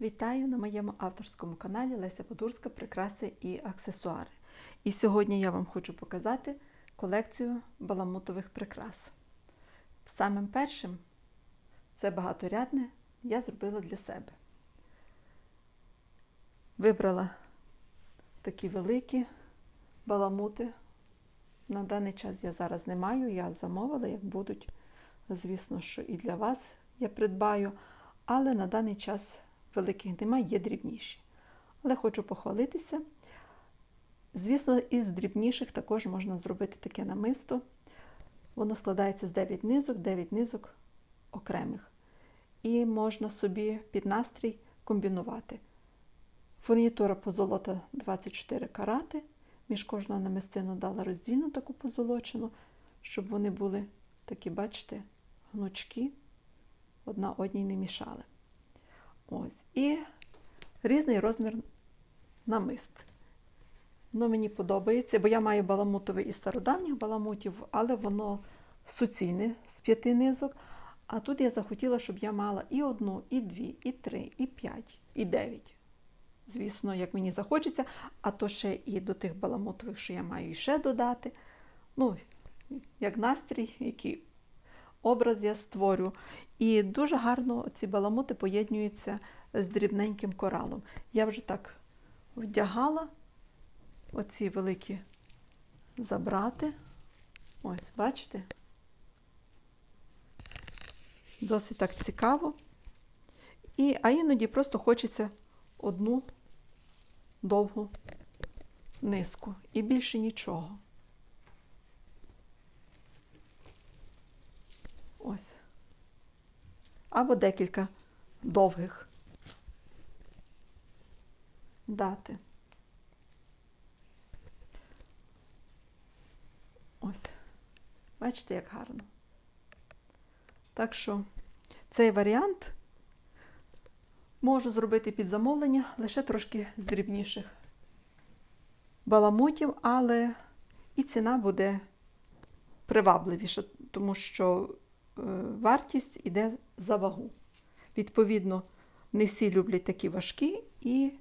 Вітаю на моєму авторському каналі Леся Подурська Прикраси і аксесуари. І сьогодні я вам хочу показати колекцію баламутових прикрас. Самим першим це багаторядне я зробила для себе. Вибрала такі великі баламути. На даний час я зараз не маю, я замовила, як будуть, звісно, що і для вас я придбаю, але на даний час великих немає, є дрібніші. Але хочу похвалитися. Звісно, із дрібніших також можна зробити таке намисто. Воно складається з 9 низок, 9 низок окремих. І можна собі під настрій комбінувати. Фурнітура позолота 24 карати. Між кожного намистину дала роздільну таку позолочену, щоб вони були такі, бачите, гнучки, одна одній не мішали. Ось. І різний розмір намист. Воно мені подобається, бо я маю баламутовий із стародавніх баламутів, але воно суцільне з п'яти низок. А тут я захотіла, щоб я мала і одну, і дві, і три, і п'ять, і дев'ять. Звісно, як мені захочеться, а то ще і до тих баламутових, що я маю ще додати. Ну, як настрій, який образ я створю. І дуже гарно ці баламути поєднуються з дрібненьким коралом. Я вже так вдягала оці великі забрати. Ось, бачите? Досить так цікаво. І, А іноді просто хочеться одну довгу низку і більше нічого. Ось. Або декілька довгих дати. Ось. Бачите, як гарно. Так що цей варіант можу зробити під замовлення лише трошки з дрібніших баламутів, але і ціна буде привабливіша, тому що вартість йде за вагу. Відповідно, не всі люблять такі важкі, і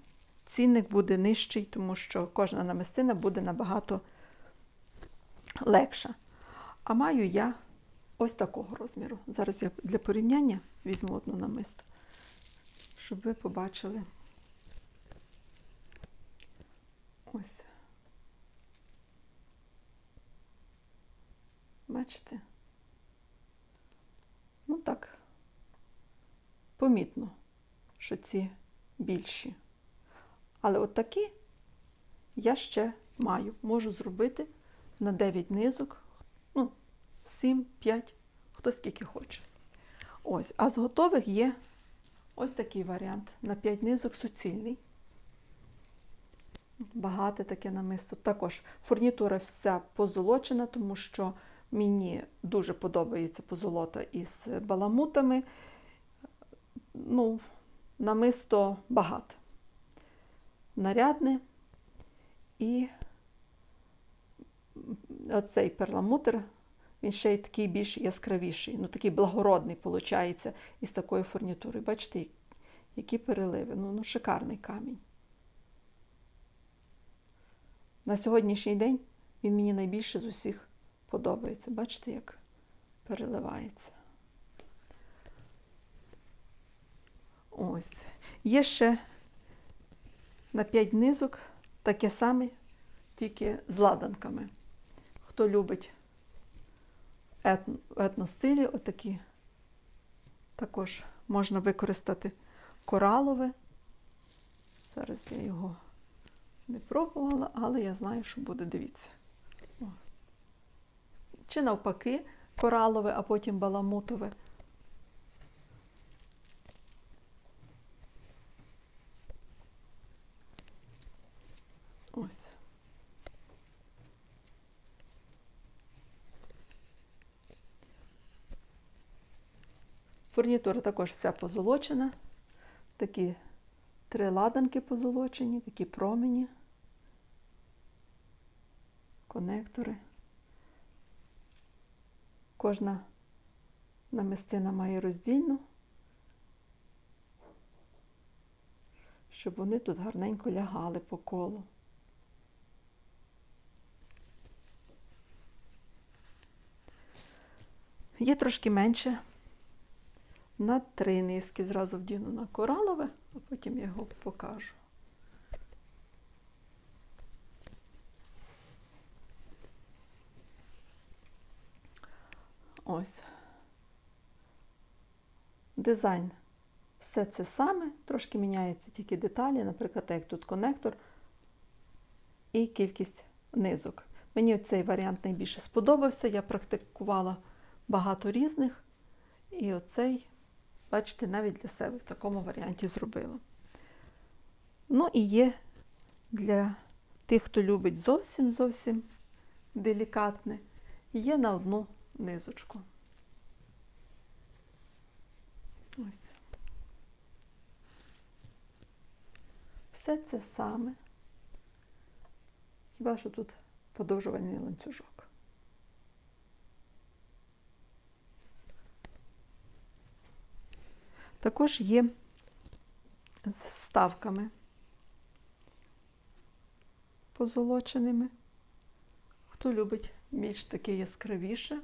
цінник буде нижчий, тому що кожна намистина буде набагато легша. А маю я ось такого розміру. Зараз я для порівняння візьму одну намисту, щоб ви побачили. Ось. Бачите? Ну так, помітно, що ці більші. Але от такі я ще маю. Можу зробити на 9 низок, ну, 7, 5, хто скільки хоче. Ось, а з готових є ось такий варіант. На 5 низок суцільний. Багате таке намисто. Також фурнітура вся позолочена, тому що мені дуже подобається позолота із баламутами. Ну, намисто багате. Нарядне і оцей перламутр, він ще й такий більш яскравіший, ну такий благородний, виходить, із такої фурнітури. Бачите, які переливи. Ну, ну шикарний камінь. На сьогоднішній день він мені найбільше з усіх подобається. Бачите, як переливається. Ось. Є ще на 5 низок таке саме, тільки з ладанками. Хто любить етно, етностилі, отакі також можна використати коралове. Зараз я його не пробувала, але я знаю, що буде, дивіться. Чи навпаки, коралове, а потім баламутове. Ось. Фурнітура також вся позолочена. Такі три ладанки позолочені, такі промені, конектори. Кожна намистина має роздільну. щоб вони тут гарненько лягали по колу. Є трошки менше. На три низки зразу вдіну на коралове, а потім його покажу. Ось. Дизайн. Все це саме, трошки міняються тільки деталі, наприклад, як тут конектор і кількість низок. Мені цей варіант найбільше сподобався. Я практикувала багато різних. І оцей, бачите, навіть для себе в такому варіанті зробила. Ну і є для тих, хто любить зовсім зовсім делікатне, є на одну низочку. Ось. Все це саме. Хіба що тут подовжувальний ланцюжок. Також є з вставками позолоченими. Хто любить більш таке яскравіше.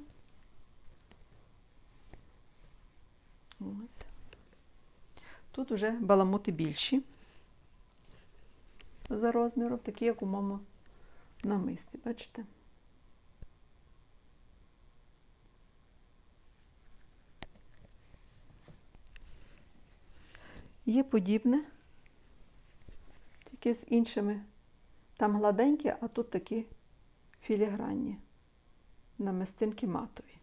Тут вже баламути більші за розміром, такі, як у моєму намисті, бачите? Є подібне, тільки з іншими. Там гладенькі, а тут такі філігранні намистинки матові.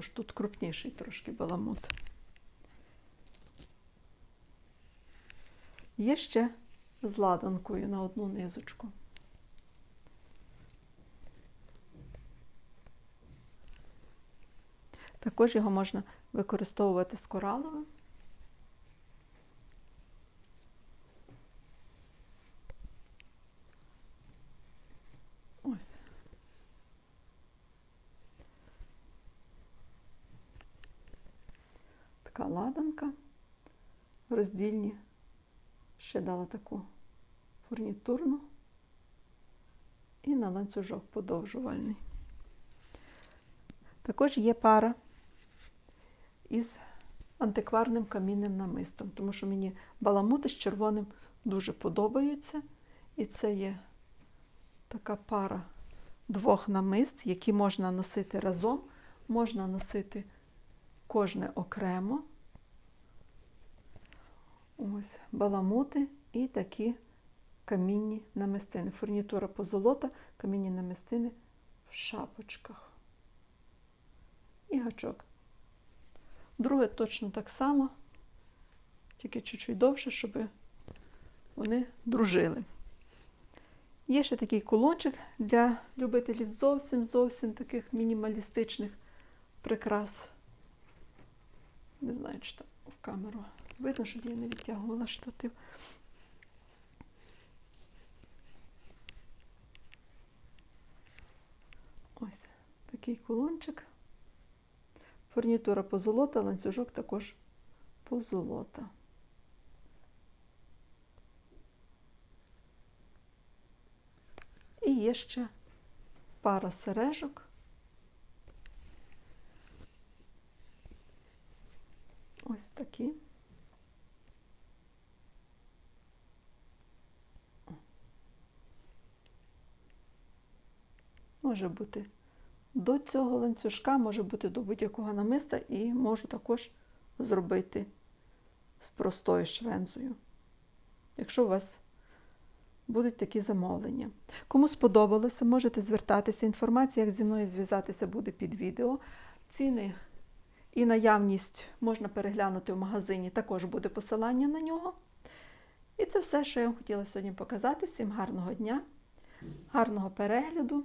Також тут крупніший трошки баламут. Є ще з ладанкою на одну низочку. Також його можна використовувати з кораловим. Ось. Така ладанка. Роздільні. Ще дала таку фурнітурну і на ланцюжок подовжувальний. Також є пара із антикварним камінним намистом, тому що мені баламути з червоним дуже подобаються. І це є така пара двох намист, які можна носити разом, можна носити кожне окремо. Ось баламути і такі камінні намистини. Фурнітура позолота, камінні намистини в шапочках. І гачок. Друге точно так само, тільки чуть-чуть довше, щоб вони дружили. Є ще такий кулончик для любителів зовсім зовсім таких мінімалістичних прикрас. Не знаю, чи там в камеру. Видно, щоб я не відтягувала штатив. Ось такий кулончик. Фурнітура позолота, ланцюжок також позолота. І є ще пара сережок. Ось такі. Може бути до цього ланцюжка, може бути до будь-якого намиста, і можу також зробити з простою швензою, якщо у вас будуть такі замовлення. Кому сподобалося, можете звертатися. Інформація, як зі мною зв'язатися, буде під відео. Ціни і наявність можна переглянути в магазині, також буде посилання на нього. І це все, що я вам хотіла сьогодні показати. Всім гарного дня, гарного перегляду